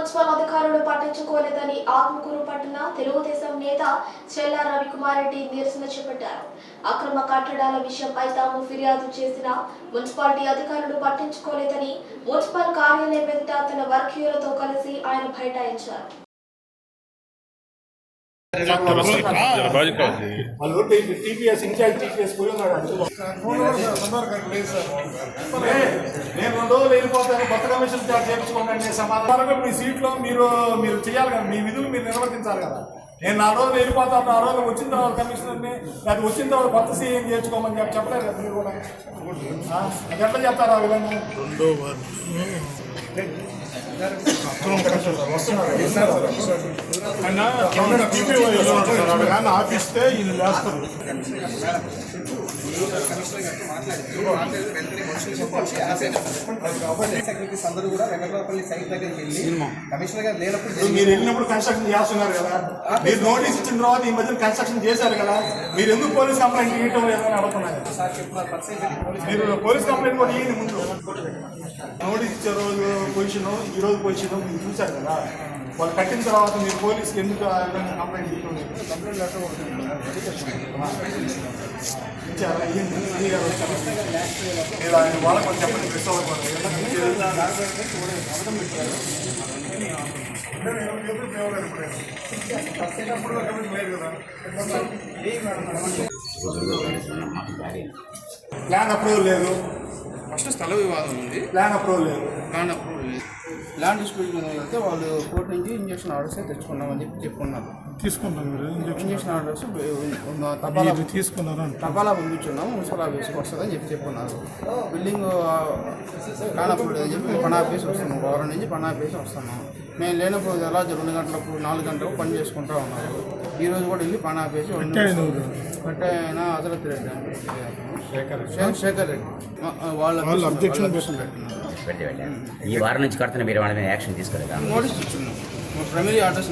Municipal అధికారులు పట్టించుకోలేదని ఆత్మకూరు పట్టణ తెలుగుదేశం నేత చెల్లా రవికుమార్ రెడ్డి నిరసన చేపట్టారు. అక్రమ కట్టడాల విషయంపై తాము ఫిర్యాదు చేసిన మున్సిపాలిటీ అధికారులు పట్టించుకోలేదని మున్సిపల్ కార్యాలయం ఎదుట తన వర్గీయులతో కలిసి ఆయన బైఠాయించారు. టీపీఎస్ ఇన్ఛార్జ్ టీపీఎస్ పోయి ఉన్నాడు. రెండు రోజులు వెళ్ళిపోతాను కొత్త కమిషన్ చేయించుకోండి సమాధానం. మీ సీట్లో మీరు మీరు చేయాలి కదా మీ విధులు మీరు నిర్వర్తించాలి కదా. నేను నా రోజులు వెళ్ళిపోతాను ఆ రోజులు వచ్చిన తర్వాత కమిషనర్ని అది వచ్చిన తర్వాత కొత్త సీఎం చేర్చుకోమని చెప్పి చెప్పలేదు కదా మీరు కూడా. ఎట్లా చెప్తారు ఆ విధంగా? ఆఫీస్తే ఇది వేస్తారు సెక్రటరీస్ అందరూ కూడా వెంకటరాపల్లి సైట్ దగ్గరికి వెళ్ళి కమిషనర్ గారు లేనప్పుడు మీరు వెళ్ళినప్పుడు కన్స్ట్రక్షన్ చేస్తున్నారు కదా. మీరు నోటీస్ ఇచ్చిన తర్వాత ఈ మధ్యన కన్స్ట్రక్షన్ చేశారు కదా. మీరు ఎందుకు పోలీస్ కంప్లైంట్ ఇవ్వటం లేదని అడుగుతున్నారు. సార్ చెప్తున్నారు పర్సెంట్ మీరు పోలీస్ కంప్లైంట్ కూడా ఇవ్వండి ముందు. నోటీస్ ఇచ్చే రోజు పొజిషన్ ఈ రోజు పొజిషన్ మీరు చూశారు కదా. వాళ్ళు కట్టిన తర్వాత మీరు పోలీస్కి ఎందుకు కంప్లైంట్ ఇవ్వటం లేదు కంప్లైంట్ లెటర్ ఇచ్చారా? మీరు ఆయన వాళ్ళకి కొంచెం చెప్పండి ప్లాన్ అప్రూవల్ లేదు. ఫస్ట్ స్థల వివాదం ఉంది. ప్లాన్ అప్రూవల్ లేదు. ప్లాన్ అప్రూవల్ లేదు. ల్యాండ్ డిస్ప్యూట్ మీద వెళ్తే వాళ్ళు కోర్టు నుంచి ఇంజక్షన్ ఆర్డర్స్ తెచ్చుకున్నామని చెప్పి చెప్పుకున్నారు. తీసుకుంటాం మీరు ఇంజక్షన్ ఆర్డర్స్ తపాలా తీసుకున్నారా తపాలా పంపించున్నాము మున్సిపల్ ఆఫీస్కి వస్తుందని చెప్పి చెప్పుకున్నారు బిల్డింగ్ కానప్పుడు లేదని చెప్పి పని ఆఫీస్ వస్తున్నాం వారం నుంచి పని ఆఫీస్ వస్తున్నాం. మేము లేనప్పుడు ఎలా రెండు గంటలకు నాలుగు గంటలకు పని చేసుకుంటా ఉన్నారు. ఈ రోజు కూడా వెళ్ళి పని ఆఫీస్ కట్టాయన అదరత్ రెడ్డి అని శేఖర్ శేఖర్ రెడ్డి. వాళ్ళు అబ్జెక్షన్ పెట్టినారు. ఈ వారం నుంచి కడుతున్న మీరు వాళ్ళ మీద యాక్షన్ తీసుకోలేదా? నోటీస్ ఇచ్చున్నాం. Primary orders